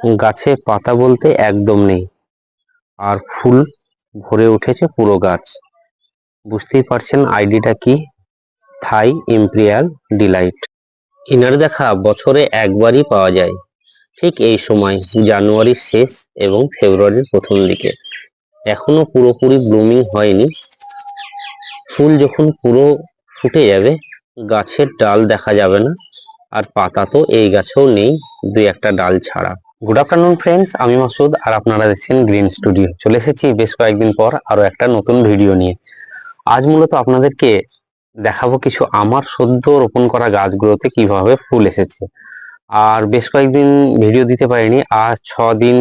গাছে পাতা বলতে একদম নেই। আর ফুল ভরে উঠেছে পুরো গাছ। বুঝতেই পারছেন আইডিটা কি? থাই ইম্পেরিয়াল ডিলাইট। ইনার দেখা বছরে একবারই পাওয়া যায়। ঠিক এই সময়, জানুয়ারির শেষ এবং ফেব্রুয়ারির প্রথম দিকে। এখনও পুরোপুরি ব্লুমিং হয়নি। ফুল যখন পুরো ফুটে যাবে, গাছের ডাল দেখা যাবে না। আর পাতা তো এই গাছেও নেই দুই একটা ডাল ছাড়া। গুড আফটারনুন ফ্রেন্ডস আমি মাসুদ আর আপনারা দেখছেন গ্রিন স্টুডিও চলে এসেছি বেশ কয়েকদিন পর আরও একটা নতুন ভিডিও নিয়ে। আজ মূলত আপনাদেরকে দেখাবো কিছু আমার সদ্য রোপণ করা গাছগুলোতে কীভাবে ফুল এসেছে। আর বেশ কয়েকদিন ভিডিও দিতে পারিনি, আজ ছ দিন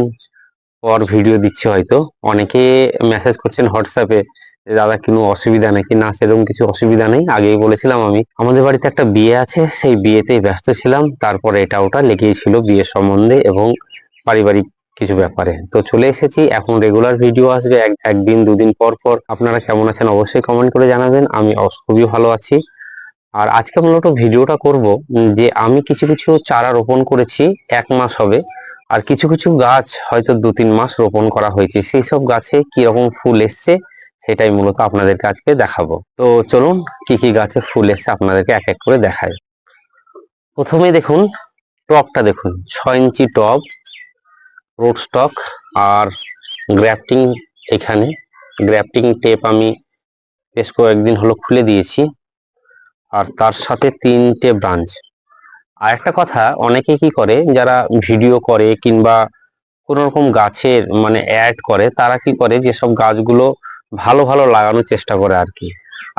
পর ভিডিও দিচ্ছি হয়তো। অনেকে মেসেজ করছেন হোয়াটসঅ্যাপে দাদা, কোনো অসুবিধা নাকি? না, সেরকম কিছু অসুবিধা নেই। আগেই বলেছিলাম আমি। আমাদের বাড়িতে একটা বিয়ে আছে, সেই বিয়েতেই ব্যস্ত ছিলাম। তারপরে এটা ওটা লেগেই ছিল বিয়ে সম্বন্ধে এবং পারিবারিক কিছু ব্যাপারে। তো চলে এসেছি, এখন রেগুলার ভিডিও আসবে, এক, একদিন, দুদিন পর পর। আপনারা কেমন আছেন অবশ্যই কমেন্ট করে জানাবেন, আমি খুবই ভালো আছি। আর আজকে মূলত ভিডিওটা করব যে আমি কিছু কিছু চারা রোপণ করেছি, এক মাস হবে। আর কিছু কিছু গাছ হয়তো দু, তিন মাস রোপণ করা হয়েছে। সেই সব গাছে কি রকম ফুল এসছে, সেটাই মূলত আপনাদের আজকে দেখাবো। তো চলুন, কি কি গাছে ফুল এসছে আপনাদেরকে এক এক করে দেখায় প্রথমে দেখুন টবটা দেখুন, ছয় ইঞ্চি টব রোড স্টক আর গ্রাফটিং এখানে। গ্রাফটিং টেপ আমি বেশ কয়েকদিন হলো খুলে দিয়েছি। আর তার সাথে তিনটে ব্রাঞ্চ আর একটা কথা, অনেকে কি করে, যারা ভিডিও করে কিংবা কোন রকম গাছের মানে অ্যাড করে, তারা কি করে, যেসব গাছগুলো ভালো ভালো লাগানোর চেষ্টা করে আর কি।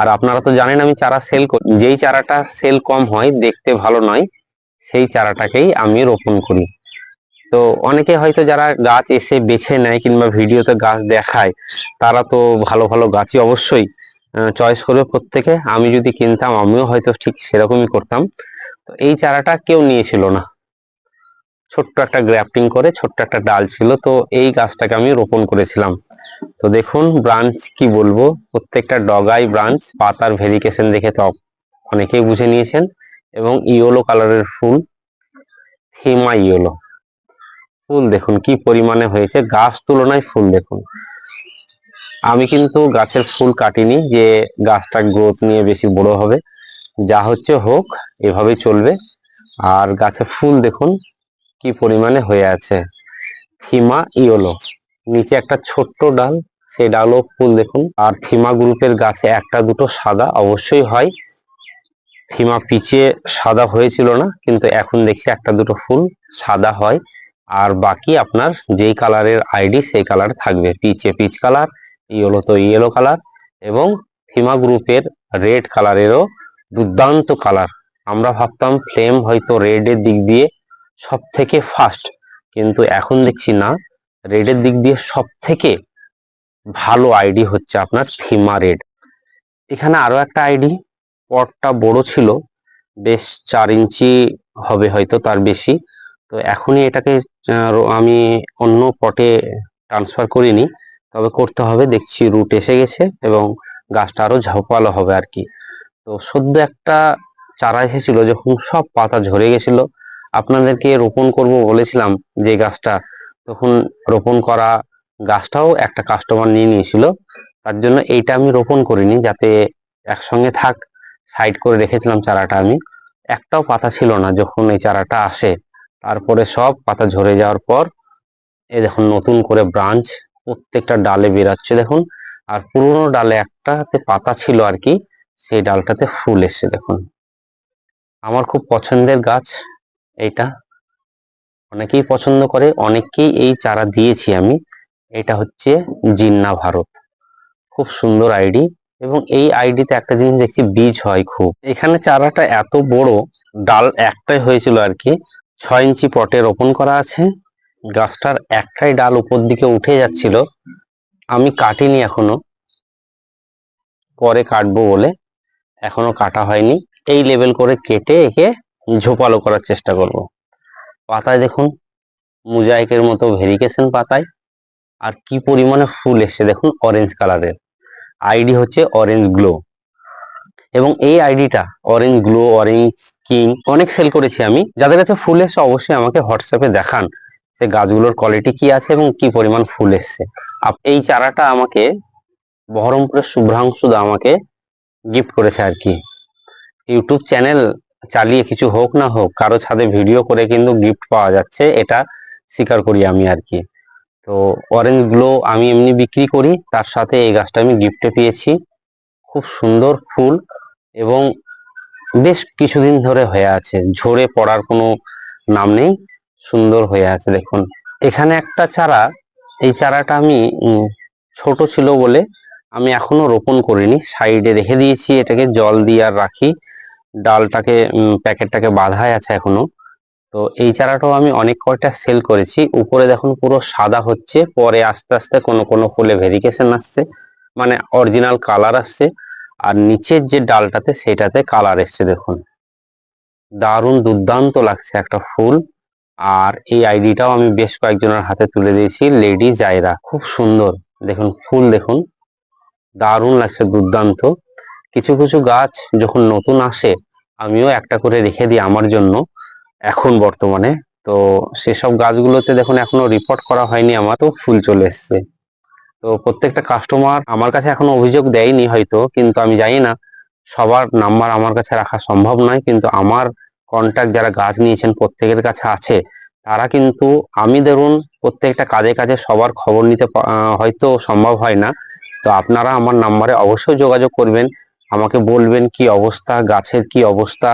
আর আপনারা তো জানেন, আমি চারা সেল যেই চারাটা সেল কম হয়, দেখতে ভালো নয়, সেই চারাটাকেই আমি রোপণ করি। তো অনেকে হয়তো যারা গাছ এসে বেছে নেয় কিংবা ভিডিওতে গাছ দেখায়, তারা তো ভালো ভালো গাছই অবশ্যই চয়েস করবে প্রত্যেকে। আমি যদি কিনতাম, আমিও হয়তো ঠিক সেরকমই করতাম। তো এই চারাটা কেউ নিয়েছিল না। ছোট্ট একটা গ্রাফটিং করে, ছোট্ট একটা ডাল ছিল, তো এই গাছটাকে আমি রোপণ করেছিলাম। তো দেখুন ব্রাঞ্চ কি বলব? প্রত্যেকটা ডগাই ব্রাঞ্চ পাতার ভেরিকেশন দেখে তো অনেকেই বুঝে নিয়েছেন। এবং ইয়েলো কালারের ফুল থিমা ইয়েলো ফুল দেখুন, কি পরিমাণে হয়েছে। গাছ তুলনায় ফুল দেখুন। আমি কিন্তু গাছের ফুল কাটিনি যে গাছটা গ্রোথ নিয়ে বেশি বড় হবে। যা হচ্ছে হোক, এভাবেই চলবে। আর গাছে ফুল দেখুন, কি পরিমাণে হয়ে আছে। থিমা ইয়েলো। নিচে একটা ছোট্ট ডাল, সেই ডালও ফুল দেখুন। আর থিমা গ্রুপের গাছে একটা দুটো সাদা অবশ্যই হয়। থিমা পিছিয়ে সাদা হয়েছিল না, কিন্তু এখন দেখছি একটা দুটো ফুল সাদা হয়। আর বাকি আপনার যেই কালারের আইডি, সেই কালার থাকবে। পিচে পিচ কালার ইয়েলো তো ইয়েলো কালার এবং থিমা গ্রুপের রেড কালারেরও দুর্দান্ত কালার। আমরা ভাবতাম ফ্লেম হয়তো রেডের দিক দিয়ে সব থেকে ফার্স্ট কিন্তু এখন দেখছি না। রেডের দিক দিয়ে সব থেকে ভালো আইডি হচ্ছে আপনার থিমা রেড এখানে আরও একটা আইডি, পটটা বড় ছিল, বেশ চার ইঞ্চি হবে হয়তো তার বেশি। তো এখনই এটাকে আমি অন্য পটে ট্রান্সফার করিনি। তবে করতে হবে, দেখছি রুট এসে গেছে এবং গাছটা আরও ঝাপালো হবে আর কি। তো সদ্য একটা চারা এসেছিল যখন সব পাতা ঝরে গেছিল। আপনাদেরকে রোপণ করব বলেছিলাম যে গাছটা। তখন রোপণ করা গাছটাও একটা কাস্টমার নিয়ে নিয়েছিল। তার জন্য এইটা আমি রোপণ করিনি, যাতে একসঙ্গে থাক। সাইড করে রেখেছিলাম চারাটা আমি। একটাও পাতা ছিল না যখন এই চারাটা আসে। তারপরে সব পাতা ঝরে যাওয়ার পর, এই দেখুন নতুন করে ব্রাঞ্চ প্রত্যেকটা ডালে বেরাচ্ছে দেখুন। আর পুরোনো ডালে একটাতে পাতা ছিল আর কি, সেই ডালটাতে ফুল এসছে দেখুন। আমার খুব পছন্দের গাছ এইটা। অনেকেই পছন্দ করে, অনেককেই এই চারা দিয়েছি আমি। এটা হচ্ছে জিন্না ভারত। খুব সুন্দর আইডি এবং এই আইডিতে একটা জিনিস দেখছি, বীজ হয় খুব। এখানে চারাটা এত বড়, ডাল একটাই হয়েছিল আর কি। ছয় ইঞ্চি পটে রোপণ করা আছে। গাছটার একটাই ডাল উপর দিকে উঠে যাচ্ছিল। আমি কাটিনি এখনও। পরে কাটবো বলে এখনও কাটা হয়নি। এই লেভেল করে কেটে একে ঝোপালো করার চেষ্টা করব। পাতায় দেখুন, মুজাইকের মতো ভেরিকেশন পাতায়। আর কি পরিমাণে ফুল এসছে দেখুন অরেঞ্জ কালারের আইডি হচ্ছে অরেঞ্জ গ্লো এবং এই আইডিটা অরেঞ্জ গ্লো অরেঞ্জ কিং অনেক সেল করেছি আমি। যাদের কাছে ফুল এসে অবশ্যই আমাকে হোয়াটসঅ্যাপে দেখান সে গাছগুলোর কোয়ালিটি কি আছে এবং কি পরিমাণ ফুল এসছে। এই চারাটা আমাকে বহরমপুরের শুভ্রাংশুদা আমাকে গিফট করেছে আর কি। ইউটিউব চ্যানেল চালিয়ে কিছু হোক না হোক, কারও ছাদে ভিডিও করে কিন্তু গিফট পাওয়া যাচ্ছে, এটা স্বীকার করি আমি আর কি। তো অরেঞ্জ গ্লো আমি এমনি বিক্রি করি, তার সাথে এই গাছটা আমি গিফটে পেয়েছি। খুব সুন্দর ফুল। এবং বেশ কিছুদিন ধরে হয়ে আছে। ঝরে পড়ার কোনো নাম নেই, সুন্দর হয়ে আছে দেখুন। এখানে একটা চারা, এই চারাটা আমি ছোট ছিল বলে আমি এখনও রোপণ করিনি। সাইডে রেখে দিয়েছি, এটাকে জল দিয়ে আর রাখি। ডালটাকে প্যাকেটটাকে বাঁধাই আছে এখনও। তো এই চারাটাও আমি অনেক কয়টা সেল করেছি। উপরে দেখুন পুরো সাদা হচ্ছে, পরে আস্তে আস্তে কোনো কোনো ফুলে ভেরিকেশন আসছে মানে অরিজিনাল কালার আসছে। আর নিচের যে ডালটাতে সেটাতে কালার এসছে দেখুন। দারুণ দুর্দান্ত লাগছে একটা ফুল। আর এই আইডিটাও আমি বেশ কয়েকজনের হাতে তুলে দিয়েছি লেডি জায়রা খুব সুন্দর। দেখুন, ফুল দেখুন। দারুণ লাগছে, দুর্দান্ত। কিছু কিছু গাছ যখন নতুন আসে, আমিও একটা করে রেখে দিই আমার জন্য, এখন বর্তমানে। তো সেসব গাছগুলোতে দেখুন, এখনও রিপোর্ট করা হয়নি আমার, তো ফুল চলে এসছে। তো প্রত্যেকটা কাস্টমার আমার কাছে এখনও অভিযোগ দেয়নি হয়তো, কিন্তু আমি জানি না। সবার নাম্বার আমার কাছে রাখা সম্ভব নয়, কিন্তু আমার কন্ট্যাক্ট যারা গাছ নিয়েছেন প্রত্যেকের কাছে আছে, তারা কিন্তু আমি ধরুন প্রত্যেকটা কাজে কাজে সবার খবর নিতে হয়তো সম্ভব হয় না। তো আপনারা আমার নাম্বারে অবশ্যই যোগাযোগ করবেন, আমাকে বলবেন কি অবস্থা, গাছের কি অবস্থা,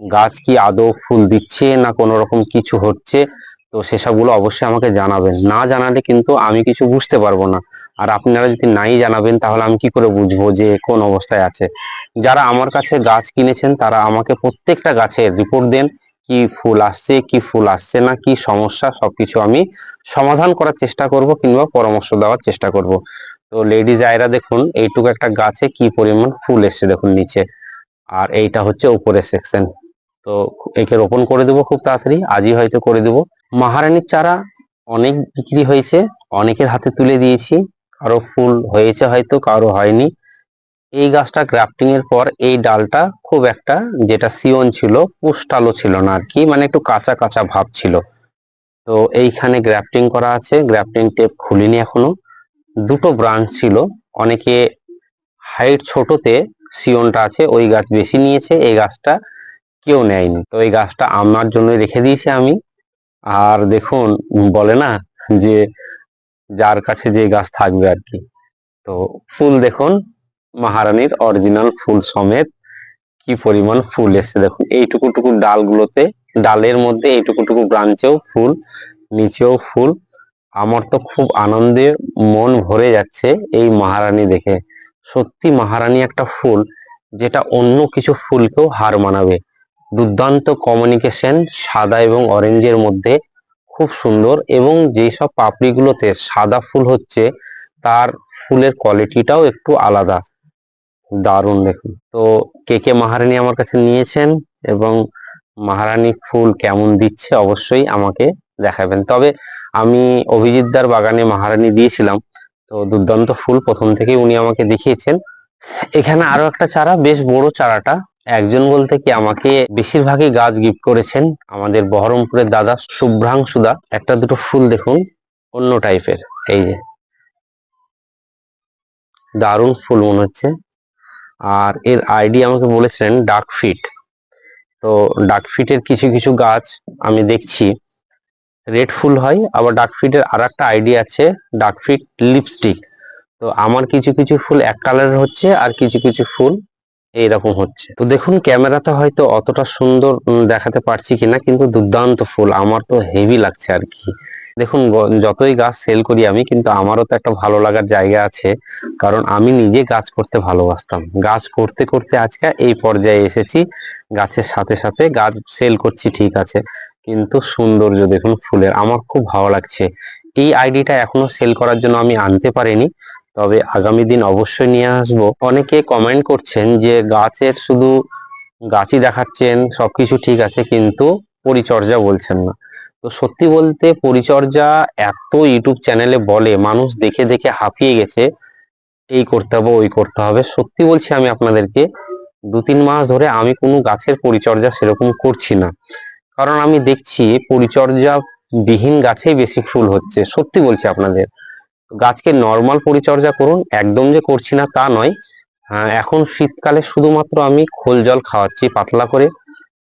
গাছ কি আদৌ ফুল দিচ্ছে না কোনো রকম কিছু হচ্ছে তো সেসবগুলো অবশ্যই আমাকে জানাবেন। না জানালে কিন্তু আমি কিছু বুঝতে পারব না। আর আপনারা যদি নাই জানাবেন, তাহলে আমি কি করে বুঝব যে কোন অবস্থায় আছে? যারা আমার কাছে গাছ কিনেছেন, তারা আমাকে প্রত্যেকটা গাছের রিপোর্ট দেন, কি ফুল আসছে, কি ফুল আসছে না, কি সমস্যা, সবকিছু আমি সমাধান করার চেষ্টা করব কিংবা পরামর্শ দেওয়ার চেষ্টা করব। তো লেডিজ আয়রা দেখুন, এইটুকু একটা গাছে কি পরিমাণ ফুল এসছে দেখুন নিচে। আর এইটা হচ্ছে উপরের সেকশন তো একে রোপণ করে দেবো খুব তাড়াতাড়ি, আজই হয়তো করে দেবো। মহারানীর চারা অনেক বিক্রি হয়েছে, অনেকের হাতে তুলে দিয়েছি। কারও ফুল হয়েছে হয়তো, কারও হয়নি। এই গাছটা গ্রাফটিং এর পর এই ডালটা খুব একটা যেটা সিয়ন ছিল, পুষ্টালো ছিল না আর কি মানে একটু কাঁচা কাঁচা ভাব ছিল। তো এইখানে গ্রাফটিং করা আছে গ্রাফটিং টেপ খুলিনি এখনও। দুটো ব্রাঞ্চ ছিল, অনেকে হাইট ছোটতে সিওনটা আছে, ওই গাছ বেশি নিয়েছে, এই গাছটা কেউ নেয়নি। তো এই গাছটা আমার জন্য রেখে দিয়েছি আমি। আর দেখুন, বলে না যে যার কাছে যে গাছ থাকবে আর কি। তো ফুল দেখুন, মহারানীর অরিজিনাল ফুল সমেত কি পরিমাণ ফুল এসছে দেখুন। এইটুকু টুকু ডালগুলোতে, ডালের মধ্যে এইটুকু টুকু ব্রাঞ্চেও ফুল, নিচেও ফুল। আমার তো খুব আনন্দে মন ভরে যাচ্ছে এই মহারানী দেখে। সত্যি মহারানী একটা ফুল, যেটা অন্য কিছু ফুলকেও হার মানাবে। দুর্দান্ত কমিউনিকেশন সাদা এবং অরেঞ্জের মধ্যে খুব সুন্দর এবং যেসব পাপড়িগুলোতে সাদা ফুল হচ্ছে, তার ফুলের কোয়ালিটিটাও একটু আলাদা। দারুণ দেখুন। তো কে কে মহারানী আমার কাছে নিয়েছেন এবং মহারানী ফুল কেমন দিচ্ছে অবশ্যই আমাকে দেখাবেন। তবে আমি অভিজিৎদার বাগানে মহারানী দিয়েছিলাম, তো দুর্দান্ত ফুল প্রথম থেকেই উনি আমাকে দেখিয়েছেন। এখানে আরও একটা চারা, বেশ বড় চারাটা একজন বলতে কি আমাকে বেশিরভাগই গাছ গিফট করেছেন আমাদের বহরমপুরের দাদা শুভ্রাংশুদা একটা দুটো ফুল দেখুন, অন্য টাইপের, এই যে। দারুণ ফুল মনে হচ্ছে। আর এর আইডি আমাকে বলেছিলেন ডাক ফিট। তো ডাক ফিটের কিছু কিছু গাছ আমি দেখছি। রেড ফুল হয়, আবার ডাক ফিটের আর একটা আইডি আছে, ডাক ফিট লিপস্টিক। তো আমার কিছু কিছু ফুল এক কালারের হচ্ছে, আর কিছু কিছু ফুল এইরকম হচ্ছে। তো দেখুন ক্যামেরাতে হয়তো অতটা সুন্দর দেখাতে পারছি কিনা, কিন্তু দুর্দান্ত ফুল। আমার তো হেভি লাগছে আর কি। দেখুন যতই গাছ সেল করি আমি, কিন্তু আমারও তো একটা ভালো লাগার জায়গা আছে। কারণ আমি নিজে গাছ করতে ভালোবাসতাম। গাছ করতে করতে আজকে এই পর্যায়ে এসেছি। গাছের সাথে সাথে গাছ সেল করছি, ঠিক আছে। কিন্তু সৌন্দর্য দেখুন ফুলের। আমার খুব ভালো লাগছে। এই আইডিটা এখনও সেল করার জন্য আমি আনতে পারিনি। তবে আগামী দিন অবশ্যই নিয়ে আসব। অনেকে কমেন্ট করছেন যে গাছের শুধু গাছই দেখাচ্ছেন, সবকিছু ঠিক আছে কিন্তু পরিচর্যা বলছেন না। তো সত্যি বলতে পরিচর্যা এত ইউটিউব চ্যানেলে বলে, মানুষ দেখে দেখে হাঁপিয়ে গেছে, এই করতে হবে, ওই করতে হবে। সত্যি বলছি আমি আপনাদেরকে দু তিন মাস ধরে আমি কোনো গাছের পরিচর্যা সেরকম করছি না। কারণ আমি দেখছি পরিচর্যা বিহীন গাছেই বেশি ফুল হচ্ছে। সত্যি বলছি আপনাদের। গাছকে নর্মাল পরিচর্যা করুন একদম যে করছি না তা নয়। আহ, এখন শীতকালে শুধুমাত্র আমি খোল জল খাওয়াচ্ছি পাতলা করে।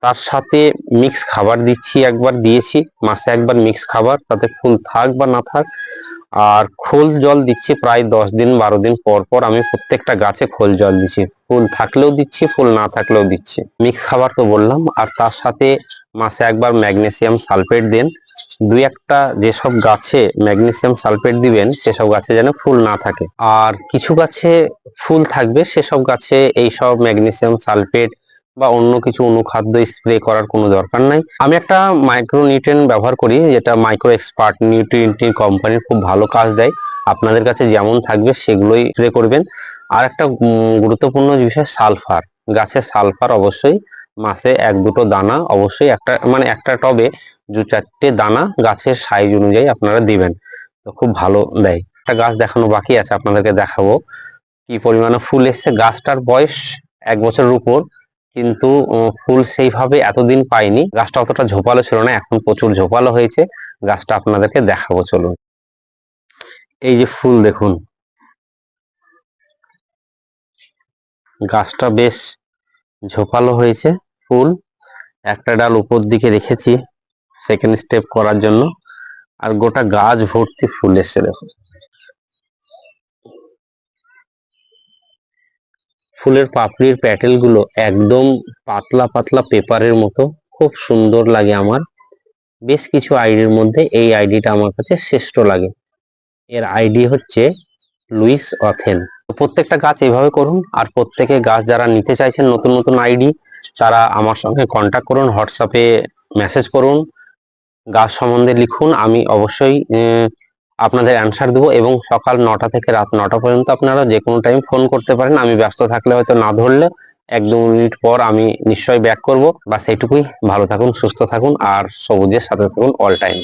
তার সাথে মিক্স খাবার দিচ্ছি একবার দিয়েছি মাসে একবার মিক্স খাবার তাতে ফুল থাক বা না থাক। আর খোল জল দিচ্ছি প্রায় দশ দিন, বারো দিন পর পর আমি প্রত্যেকটা গাছে খোল জল দিচ্ছি। ফুল থাকলেও দিচ্ছি, ফুল না থাকলেও দিচ্ছি। মিক্স খাবার তো বললাম, আর তার সাথে মাসে একবার ম্যাগনেসিয়াম সালফেট দেন। দুই একটা যেসব গাছে ম্যাগনেসিয়াম সালফেট দিবেন, সেসব গাছে যেন ফুল না থাকে। আর কিছু গাছে ফুল থাকবে, সেসব গাছে এই সব ম্যাগনেসিয়াম সালফেট বা অন্য কিছু অনুখাদ্য স্প্রে করার কোনো দরকার নাই। আমি একটা মাইক্রো নিউট্রিয়েন্ট ব্যবহার করি, যেটা মাইক্রো এক্সপার্ট নিউট্রিয়েন্ট কোম্পানির খুব ভালো কাজ দেয়। আপনাদের কাছে যেমন থাকবে সেগুলোই স্প্রে করবেন। আর একটা গুরুত্বপূর্ণ বিষয় সালফার। গাছে সালফার অবশ্যই, মাসে এক দুটো দানা অবশ্যই একটা মানে একটা টবে দু চারটে দানা গাছের সাইজ অনুযায়ী আপনারা দিবেন। তো খুব ভালো দেয়। একটা গাছ দেখানো বাকি আছে, আপনাদেরকে দেখাবো। কি পরিমাণে ফুল এসছে। গাছটার বয়স এক বছরের উপর। কিন্তু ফুল সেইভাবে এতদিন পাইনি। গাছটা অতটা ঝোপালো ছিল না, এখন প্রচুর ঝোপালো হয়েছে। গাছটা আপনাদেরকে দেখাবো, চলুন। এই যে ফুল দেখুন। গাছটা বেশ ঝোপালো হয়েছে, ফুল। একটা ডাল উপর দিকে রেখেছি সেকেন্ড স্টেপ করার জন্য। আর গোটা গাছ ভর্তি ফুল এসছে, দেখুন। ফুলের পাপড়ির প্যাটেলগুলো একদম পাতলা পাতলা পেপারের মতো। খুব সুন্দর লাগে আমার। বেশ কিছু আইডির মধ্যে এই আইডিটা আমার কাছে শ্রেষ্ঠ লাগে। এর আইডি হচ্ছে লুইস অথেন। প্রত্যেকটা গাছ এভাবে করুন, আর প্রত্যেকে গাছ যারা নিতে চাইছেন নতুন নতুন আইডি, তারা আমার সঙ্গে কন্ট্যাক্ট করুন হোয়াটসঅ্যাপে মেসেজ করুন। গাছ সম্বন্ধে লিখুন, আমি অবশ্যই আপনাদের অ্যান্সার দেবো এবং সকাল নটা থেকে রাত নটা পর্যন্ত আপনারা যে কোনো টাইম ফোন করতে পারেন। আমি ব্যস্ত থাকলে হয়তো না ধরলে এক দু মিনিট পর আমি নিশ্চয়ই ব্যাক করব। বা সেইটুকুই ভালো থাকুন, সুস্থ থাকুন, আর সবুজের সাথে থাকুন অল টাইম